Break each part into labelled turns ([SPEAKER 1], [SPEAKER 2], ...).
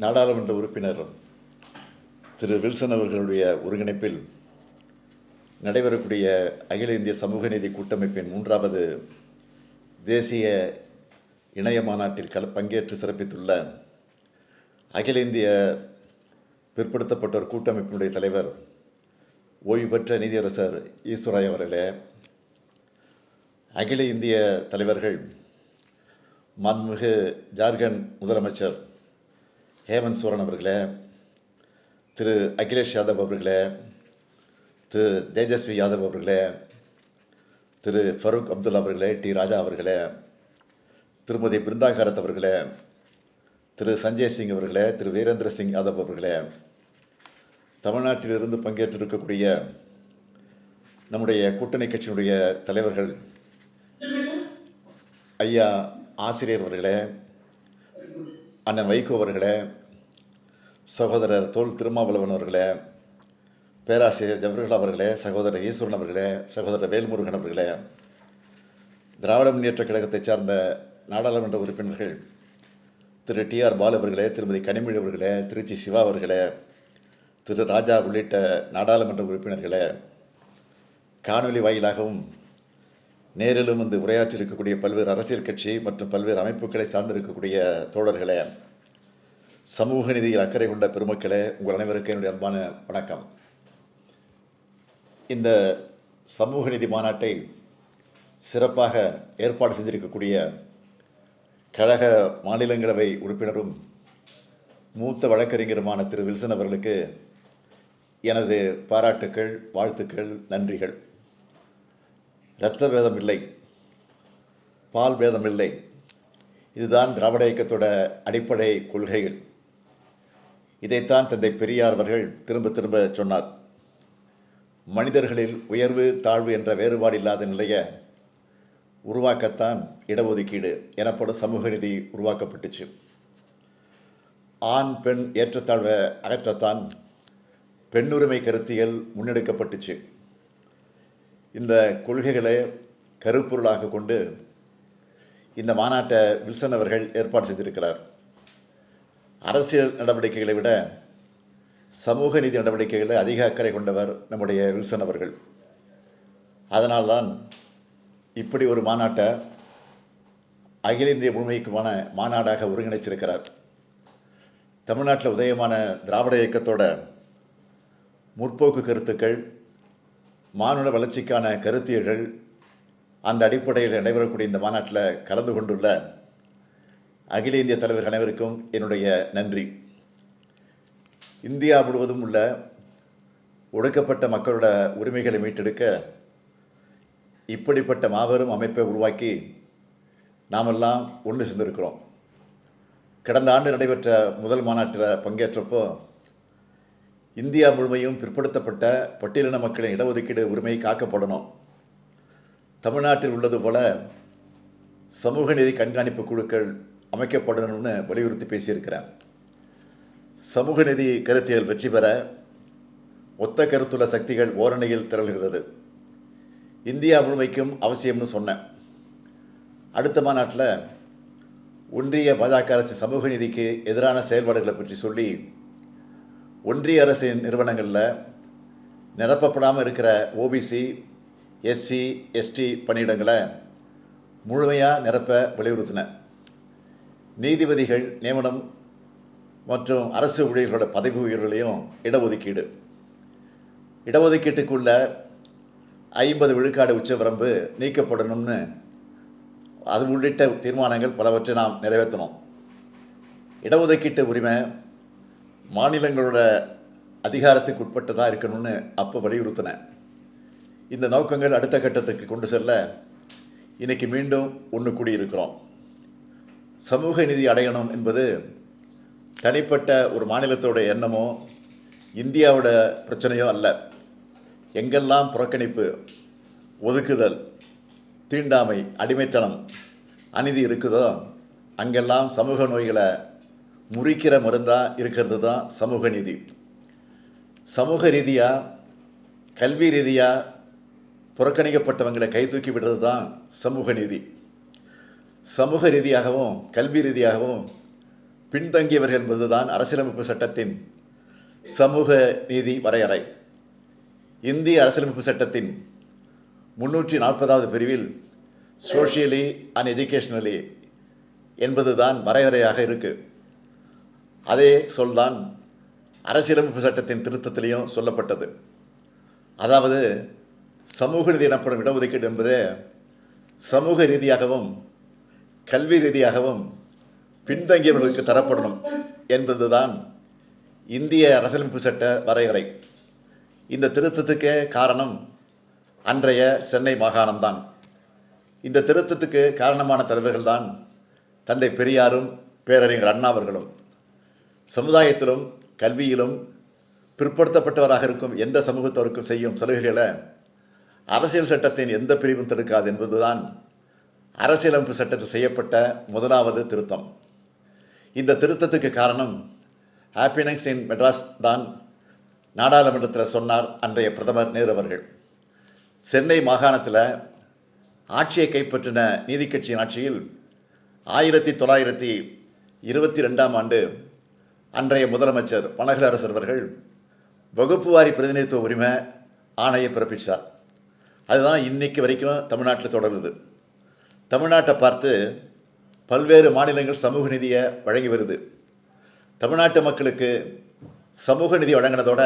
[SPEAKER 1] நாடாளுமன்ற உறுப்பினர் திரு வில்சன் அவர்களுடைய ஒருங்கிணைப்பில் நடைபெறக்கூடிய அகில இந்திய சமூக நீதி கூட்டமைப்பின் மூன்றாவது தேசிய இணைய மாநாட்டில் கல பங்கேற்று சிறப்பித்துள்ள அகில இந்திய பிற்படுத்தப்பட்டோர் கூட்டமைப்பினுடைய தலைவர் ஓய்வு பெற்ற நீதியரசர் ஈஸ்வராய் அவர்களே அகில இந்திய தலைவர்கள் மாண்புமிகு ஜார்க்கண்ட் முதலமைச்சர் ஹேமந்த் சோரன் அவர்களே திரு அகிலேஷ் யாதவ் அவர்களே திரு தேஜஸ்வி யாதவ் அவர்களே திரு ஃபரூக் அப்துல் அவர்களே டி ராஜா அவர்களே திருமதி பிருந்தாகரத் அவர்களே திரு சஞ்சய் சிங் அவர்களே திரு வீரேந்திர சிங் யாதவ் அவர்களே தமிழ்நாட்டிலிருந்து பங்கேற்றிருக்கக்கூடிய நம்முடைய கூட்டணி கட்சியினுடைய தலைவர்கள் ஐயா ஆசிரியர் அவர்களே அண்ணன் வைகோ அவர்களே சகோதரர் தோல் திருமாவளவன் அவர்களே பேராசிரியர் ஜவஹர்லால் அவர்களே சகோதரர் ஈஸ்வரன் அவர்களே சகோதரர் வேல்முருகன் அவர்களே திராவிட முன்னேற்ற கழகத்தைச் சார்ந்த நாடாளுமன்ற உறுப்பினர்கள் திரு டி ஆர் பால் அவர்களே திருமதி கனிமொழி அவர்களே திருச்சி சிவா அவர்களே திரு ராஜா உள்ளிட்ட நாடாளுமன்ற உறுப்பினர்களே காணொலி வாயிலாகவும் நேரிலும் வந்து உரையாற்றியிருக்கக்கூடிய பல்வேறு அரசியல் கட்சி மற்றும் பல்வேறு அமைப்புகளை சார்ந்திருக்கக்கூடிய தோழர்களே சமூக நிதியில் அக்கறை கொண்ட பெருமக்களே உங்கள் அனைவருக்கும் என்னுடைய அன்பான வணக்கம். இந்த சமூக நிதி மாநாட்டை சிறப்பாக ஏற்பாடு செஞ்சிருக்கக்கூடிய கழக மாநிலங்களவை உறுப்பினரும் மூத்த வழக்கறிஞருமான திரு. வில்சன் அவர்களுக்கு எனது பாராட்டுக்கள் வாழ்த்துக்கள் நன்றிகள். இரத்த பேதம் இல்லை பால் பேதம் இல்லை. இதுதான் திராவிட இயக்கத்தோட அடிப்படை கொள்கைகள். இதைத்தான் தந்தை பெரியார் அவர்கள் திரும்ப திரும்ப சொன்னார். மனிதர்களில் உயர்வு தாழ்வு என்ற வேறுபாடு இல்லாத நிலையை உருவாக்கத்தான் இடஒதுக்கீடு எனப்படும் சமூக நிதி உருவாக்கப்பட்டுச்சு. ஆண் பெண் ஏற்றத்தாழ்வை அகற்றத்தான் பெண்ணுரிமை கருத்தியல் முன்னெடுக்கப்பட்டுச்சு. இந்த கொள்கைகளை கருப்பொருளாக கொண்டு இந்த மாநாட்டை வில்சன் அவர்கள் ஏற்பாடு செய்திருக்கிறார். அரசியல் நடவடிக்கைகளை விட சமூக நீதி நடவடிக்கைகளை அதிக அக்கறை கொண்டவர் நம்முடைய வில்சன் அவர்கள். அதனால்தான் இப்படி ஒரு மாநாட்டை அகில இந்திய முழுமைக்குமான மாநாடாக ஒருங்கிணைச்சிருக்கிறார். தமிழ்நாட்டில் உதயமான திராவிட இயக்கத்தோட முற்போக்கு கருத்துக்கள் மானுட வளர்ச்சிக்கான கருத்தியல்கள் அந்த அடிப்படையில் நடைபெறக்கூடிய இந்த மாநாட்டில் கலந்து கொண்டுள்ள அகில இந்திய தலைவர்கள் அனைவருக்கும் என்னுடைய நன்றி. இந்தியா முழுவதும் உள்ள ஒடுக்கப்பட்ட மக்களோட உரிமைகளை மீட்டெடுக்க இப்படிப்பட்ட மாபெரும் அமைப்பை உருவாக்கி நாமெல்லாம் ஒன்று சேர்ந்திருக்கிறோம். கடந்த ஆண்டு நடைபெற்ற முதல் மாநாட்டில் பங்கேற்றப்போ இந்தியா முழுமையும் பிற்படுத்தப்பட்ட பட்டியலின மக்களின் இடஒதுக்கீடு உரிமை காக்கப்படணும். தமிழ்நாட்டில் உள்ளது போல சமூக நீதி கண்காணிப்பு குழுக்கள் அமைக்கப்படணும்னு வலியுறுத்தி பேசியிருக்கிறார். சமூக நிதி கருத்தியல் வெற்றி பெற ஒத்த கருத்துள்ள சக்திகள் ஓரணியில் திரள்கிறது. இந்தியா முழுமைக்கும் அவசியம்னு சொன்னேன் அடுத்த மாநாட்டில் ஒன்றிய பாஜக அரசு சமூக நீதிக்கு எதிரான செயல்பாடுகளை பற்றி சொல்லி ஒன்றிய அரசின் நிறுவனங்களில் நிரப்பப்படாமல் இருக்கிற ஓபிசி எஸ்சி எஸ்டி பணியிடங்களை முழுமையாக நிரப்ப வலியுறுத்தினேன் நீதிபதிகள் நியமனம் மற்றும் அரசு ஊழியர்களோட பதவி உயர்வுகளையும் இடஒதுக்கீடு. இடஒதுக்கீட்டுக்குள்ள ஐம்பது விழுக்காடு உச்சவரம்பு நீக்கப்படணும்னு அது உள்ளிட்ட தீர்மானங்கள் பலவற்றை நாம் நிறைவேற்றணும். இடஒதுக்கீட்டு உரிமை மாநிலங்களோட அதிகாரத்துக்கு உட்பட்டதாக இருக்கணும்னு அப்போ வலியுறுத்தினேன். இந்த நோக்கங்கள் அடுத்த கட்டத்துக்கு கொண்டு செல்ல இன்னைக்கு மீண்டும் ஒன்று கூடியிருக்கிறோம். சமூக நிதி அடையணும் என்பது தனிப்பட்ட ஒரு மாநிலத்தோட எண்ணமோ இந்தியாவோட பிரச்சனையோ அல்ல. எங்கெல்லாம் புறக்கணிப்பு ஒதுக்குதல் தீண்டாமை அடிமைத்தனம் அநீதி இருக்குதோ அங்கெல்லாம் சமூக நோய்களை முறிக்கிற மருந்தாக இருக்கிறது தான் சமூக நீதி. சமூக ரீதியாக கல்வி ரீதியாக புறக்கணிக்கப்பட்டவங்களை கை தூக்கி விடுறது தான் சமூக நீதி. சமூக ரீதியாகவும் கல்வி ரீதியாகவும் பின்தங்கியவர்கள் என்பதுதான் அரசியலமைப்பு சட்டத்தின் சமூக நீதி வரையறை. இந்திய அரசியலமைப்பு சட்டத்தின் முன்னூற்றி நாற்பதாவது பிரிவில் சோஷியலி அண்ட் எஜுகேஷனலி என்பதுதான் வரையறையாக இருக்குது அதே சொல்தான் அரசியலமைப்பு சட்டத்தின் திருத்தத்திலையும் சொல்லப்பட்டது. அதாவது சமூக நீதி எனப்படும் இடஒதுக்கீடு என்பது சமூக ரீதியாகவும் கல்வி ரீதியாகவும் பின்தங்கியவர்களுக்கு தரப்படணும் என்பதுதான் இந்திய அரசியலமைப்பு சட்ட வரையறை. இந்த திருத்தத்துக்கே காரணம் அன்றைய சென்னை மாகாணம்தான். இந்த திருத்தத்துக்கு காரணமான தலைவர்கள்தான் தந்தை பெரியாரும் பேரறிஞர் அண்ணாவர்களும் சமுதாயத்திலும் கல்வியிலும் பிற்படுத்தப்பட்டவராக இருக்கும் எந்த சமூகத்தவருக்கும் செய்யும் சலுகைகளை அரசியல் சட்டத்தின் எந்த பிரிவும் தடுக்காது என்பதுதான் அரசியலமைப்பு சட்டத்தில் செய்யப்பட்ட முதலாவது திருத்தம். இந்த திருத்தத்துக்கு காரணம் ஹாப்பினஸ் இன் மெட்ராஸ் தான் நாடாளுமன்றத்தில் சொன்னார் அன்றைய பிரதமர் நேரு அவர்கள். சென்னை மாகாணத்தில் ஆட்சியை கைப்பற்றின நீதி கட்சியின் ஆட்சியில் ஆயிரத்தி தொள்ளாயிரத்தி இருபத்தி ரெண்டாம் ஆண்டு அன்றைய முதலமைச்சர் பனகரசர் அவர்கள் வகுப்பு வாரி பிரதிநிதித்துவ உரிமை ஆணையை பிறப்பித்தார் அதுதான் இன்னைக்கு வரைக்கும் தமிழ்நாட்டில் தொடருது. தமிழ்நாட்டை பார்த்து பல்வேறு மாநிலங்கள் சமூக நிதியை வழங்கி வருது. தமிழ்நாட்டு மக்களுக்கு சமூக நிதி வழங்கினதோட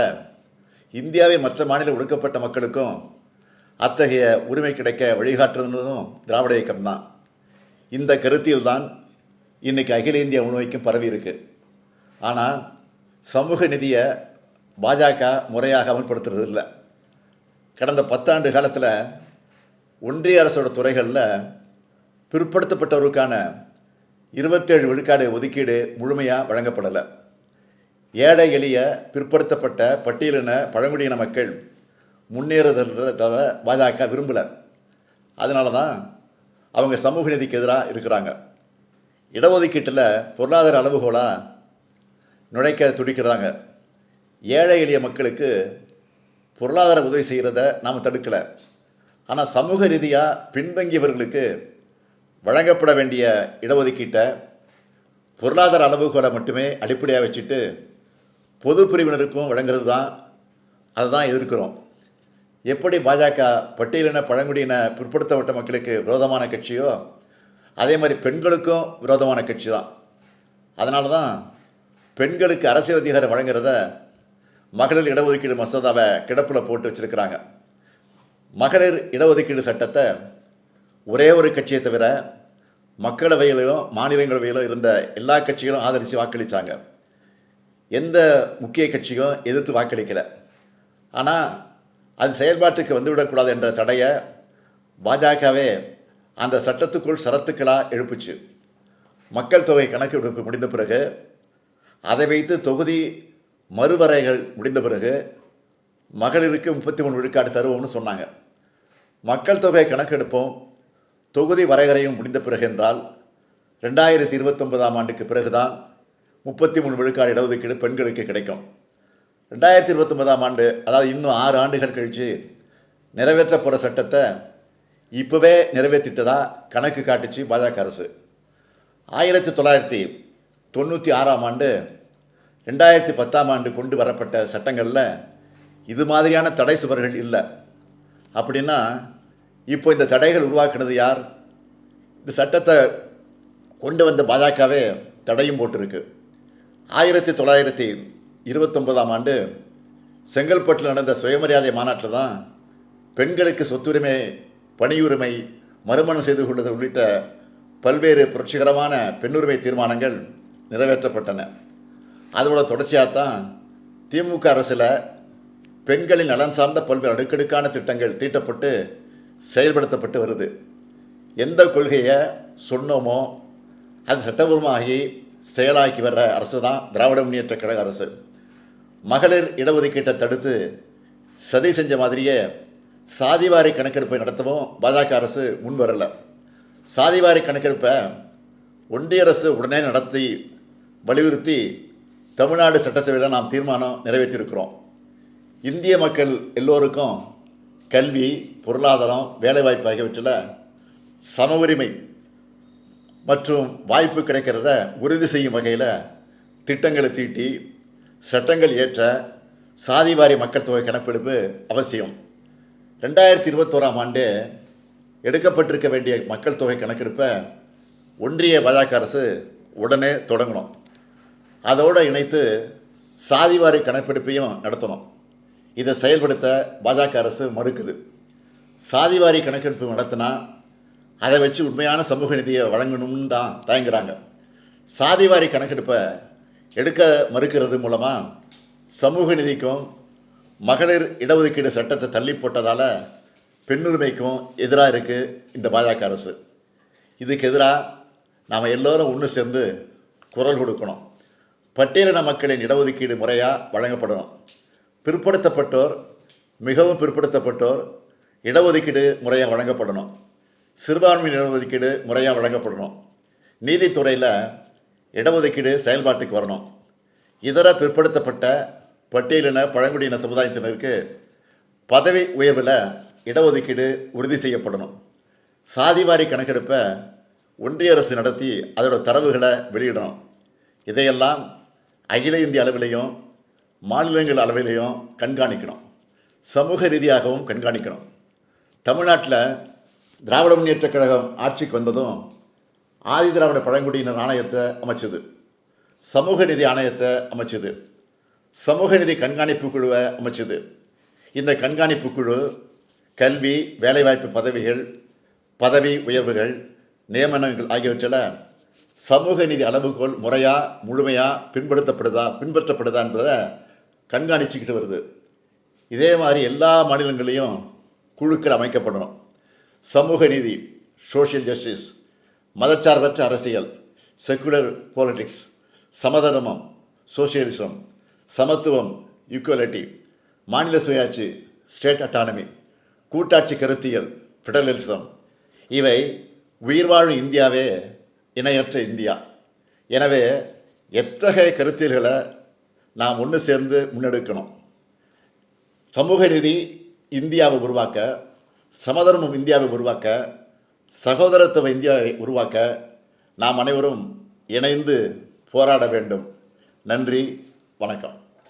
[SPEAKER 1] இந்தியாவின் மற்ற மாநில ஒடுக்கப்பட்ட மக்களுக்கும் அத்தகைய உரிமை கிடைக்க வழிகாட்டுறதும் திராவிட இயக்கம் தான் இந்த கருத்தில் தான் இன்றைக்கி அகில இந்திய முழுமைக்கும் பரவி இருக்கு. ஆனால் சமூக நிதியை பாஜக முறையாக அமல்படுத்துறது இல்லை கடந்த பத்தாண்டு காலத்தில் ஒன்றிய அரசோட துறைகளில் பிற்படுத்தப்பட்டவருக்கான இருபத்தேழு விழுக்காடு ஒதுக்கீடு முழுமையாக வழங்கப்படலை. ஏழை எளிய பிற்படுத்தப்பட்ட பட்டியலின பழங்குடியின மக்கள் முன்னேறுதல பாஜக விரும்பலை. அதனால தான் அவங்க சமூக நீதிக்கு எதிராக இருக்கிறாங்க. இடஒதுக்கீட்டில் பொருளாதார அளவுகோலாக நுழைக்க துடிக்கிறாங்க. ஏழை எளிய மக்களுக்கு பொருளாதார உதவி செய்கிறத நாம் தடுக்கலை. ஆனால் சமூக ரீதியாக பின்தங்கியவர்களுக்கு வழங்கப்பட வேண்டிய இடஒதுக்கீட்டை பொருளாதார அளவுகோலை மட்டுமே அடிப்படையாக வச்சுட்டு பொது பிரிவினருக்கும் வழங்குறது தான் அதை தான் எதிர்க்கிறோம். எப்படி பாஜக பட்டியலின பழங்குடியின பிற்படுத்தப்பட்ட மக்களுக்கு விரோதமான கட்சியோ அதே மாதிரி பெண்களுக்கும் விரோதமான கட்சி தான் அதனால தான் பெண்களுக்கு அரசியல் அதிகாரம் வழங்குறத மகளிர் இடஒதுக்கீடு மசோதாவை கிடப்பில் போட்டு வச்சுருக்கிறாங்க. மகளிர் இடஒதுக்கீடு சட்டத்தை ஒரே ஒரு கட்சியை தவிர மக்களவையிலும் மாநிலங்களவையிலும் இருந்த எல்லா கட்சிகளும் ஆதரித்து வாக்களித்தாங்க எந்த முக்கிய கட்சியும் எதிர்த்து வாக்களிக்கலை. ஆனால் அது செயல்பாட்டுக்கு வந்துவிடக்கூடாது என்ற தடையை பாஜகவே அந்த சட்டத்துக்குள் சரத்துக்களாக எழுப்புச்சு. மக்கள் தொகை கணக்கெடுப்பு முடிந்த பிறகு அதை வைத்து தொகுதி மறுவரைகள் முடிந்த பிறகு மகளிருக்கு முப்பத்தி மூணு விழுக்காடு தருவோம்னு சொன்னாங்க. மக்கள் தொகை கணக்கெடுப்பும் தொகுதி வரைகறையும் முடிந்த பிறகு என்றால் ரெண்டாயிரத்தி இருபத்தொன்பதாம் ஆண்டுக்கு பிறகுதான் முப்பத்தி மூணு விழுக்காடு இடஒதுக்கீடு பெண்களுக்கு கிடைக்கும். ரெண்டாயிரத்தி இருபத்தொன்பதாம் ஆண்டு அதாவது இன்னும் ஆறு ஆண்டுகள் கழித்து நிறைவேற்ற போகிற சட்டத்தை இப்போவே நிறைவேற்றிட்டதா கணக்கு காட்டுச்சு பாஜக அரசு. ஆயிரத்தி தொள்ளாயிரத்தி தொண்ணூற்றி ஆறாம் ஆண்டு ரெண்டாயிரத்தி பத்தாம் ஆண்டு கொண்டு வரப்பட்ட சட்டங்களில் இது மாதிரியான தடை சுவர்கள் இல்லை. அப்படின்னா இப்போ இந்த தடைகள் உருவாக்குனது யார்? இந்த சட்டத்தை கொண்டு வந்த பாஜகவே தடையும் போட்டிருக்கு. ஆயிரத்தி தொள்ளாயிரத்தி இருபத்தொன்பதாம் ஆண்டு செங்கல்பட்டில் நடந்த சுயமரியாதை மாநாட்டில் தான் பெண்களுக்கு சொத்துரிமை பணியுரிமை மறுமணம் செய்து கொள்வது உள்ளிட்ட பல்வேறு புரட்சிகரமான பெண்ணுரிமை தீர்மானங்கள் நிறைவேற்றப்பட்டன. அதோட தொடர்ச்சியாக தான் திமுக அரசில் பெண்களின் நலன் சார்ந்த பல்வேறு அடுக்கடுக்கான திட்டங்கள் தீட்டப்பட்டு செயல்படுத்தப்பட்டு வருது. எந்த கொள்கையை சொன்னோமோ அது சட்டபூர்வமாகி செயலாக்கி வர்ற அரசு தான் திராவிட முன்னேற்ற கழக அரசு. மகளிர் இடஒதுக்கீட்டை தடுத்து சதி செஞ்ச மாதிரியே சாதிவாரி கணக்கெடுப்பை நடத்தவும் பாஜக அரசு முன்வரலை சாதிவாரி கணக்கெடுப்பை ஒன்றிய அரசு உடனே நடத்தி வலியுறுத்தி தமிழ்நாடு சட்டசபையில் நாம் தீர்மானம் நிறைவேற்றியிருக்கிறோம். இந்திய மக்கள் எல்லோருக்கும் கல்வி பொருளாதாரம் வேலைவாய்ப்பு ஆகியவற்றில் சம உரிமை மற்றும் வாய்ப்பு கிடைக்கிறத உறுதி செய்யும் வகையில் திட்டங்களை தீட்டி சட்டங்கள் ஏற்ற சாதிவாரி மக்கள் தொகை கணக்கெடுப்பு அவசியம். ரெண்டாயிரத்தி இருபத்தோராம் ஆண்டு எடுக்கப்பட்டிருக்க வேண்டிய மக்கள் தொகை கணக்கெடுப்பை ஒன்றிய பாஜக அரசு உடனே தொடங்கணும். அதோடு இணைத்து சாதிவாரி கணக்கெடுப்பையும் நடத்தணும். இதை செயல்படுத்த பாஜக அரசு மறுக்குது. சாதிவாரி கணக்கெடுப்பு நடத்தினா அதை வச்சு உண்மையான சமூக நிதியை வழங்கணும்னு தான் தயங்குறாங்க. சாதிவாரி கணக்கெடுப்பை எடுக்க மறுக்கிறது மூலமாக சமூக நிதிக்கும் மகளிர் இடஒதுக்கீடு சட்டத்தை தள்ளி போட்டதால் பெண்ணுரிமைக்கும் எதிராக இருக்குது இந்த பாஜக அரசு. இதுக்கு எதிராக நாம் எல்லோரும் ஒன்று சேர்ந்து குரல் கொடுக்கணும். பட்டியலின மக்களின் இடஒதுக்கீடு முறையாக வழங்கப்படணும். பிற்படுத்தப்பட்டோர் மிகவும் பிற்படுத்தப்பட்டோர் இடஒதுக்கீடு முறையாக வழங்கப்படணும். சிறுபான்மையின் இடஒதுக்கீடு முறையாக வழங்கப்படணும். நீதித்துறையில் இடஒதுக்கீடு செயல்பாட்டுக்கு வரணும். இதர பிற்படுத்தப்பட்ட பட்டியலின பழங்குடியின சமுதாயத்தினருக்கு பதவி உயர்வில் இடஒதுக்கீடு உறுதி செய்யப்படணும். சாதிவாரி கணக்கெடுப்பை ஒன்றிய அரசு நடத்தி அதோட தரவுகளை வெளியிடணும். இதையெல்லாம் அகில இந்திய அளவிலையும் மாநிலங்கள் அளவிலையும் கண்காணிக்கணும். சமூக ரீதியாகவும் கண்காணிக்கணும். தமிழ்நாட்டில் திராவிட முன்னேற்றக் கழகம் ஆட்சிக்கு வந்ததும் ஆதி திராவிட பழங்குடியினர் ஆணையத்தை அமைச்சது. சமூக நிதி ஆணையத்தை அமைச்சது. சமூக நிதி கண்காணிப்பு குழுவை அமைச்சது. இந்த கண்காணிப்பு குழு கல்வி வேலைவாய்ப்பு பதவிகள் பதவி உயர்வுகள் நியமனங்கள் ஆகியவற்றில் சமூக நீதி அளவுகோல் முறையாக முழுமையாக பின்படுத்தப்படுதா பின்பற்றப்படுதா என்பதை கண்காணிச்சுக்கிட்டு வருது. இதே மாதிரி எல்லா மாநிலங்களையும் குழுக்கள் அமைக்கப்படணும். சமூக நீதி சோஷியல் ஜஸ்டிஸ் மதச்சார்பற்ற அரசியல் செக்குலர் பாலிட்டிக்ஸ் சமதர்மம் சோசியலிசம் சமத்துவம் ஈக்குவலிட்டி மாநில சுயாட்சி ஸ்டேட் அட்டானமி கூட்டாட்சி கருத்தியல் ஃபெடரலிசம் இவை உயிர் வாழும் இந்தியாவே இணையற்ற இந்தியா. எனவே எத்தகைய கருத்தியல்களை நாம் ஒன்று சேர்ந்து முன்னெடுக்கணும். சமூக நீதி இந்தியாவை உருவாக்க சமதர்மம் இந்தியாவை உருவாக்க சகோதரத்துவ இந்தியாவை உருவாக்க நாம் அனைவரும் இணைந்து போராட வேண்டும். நன்றி வணக்கம்.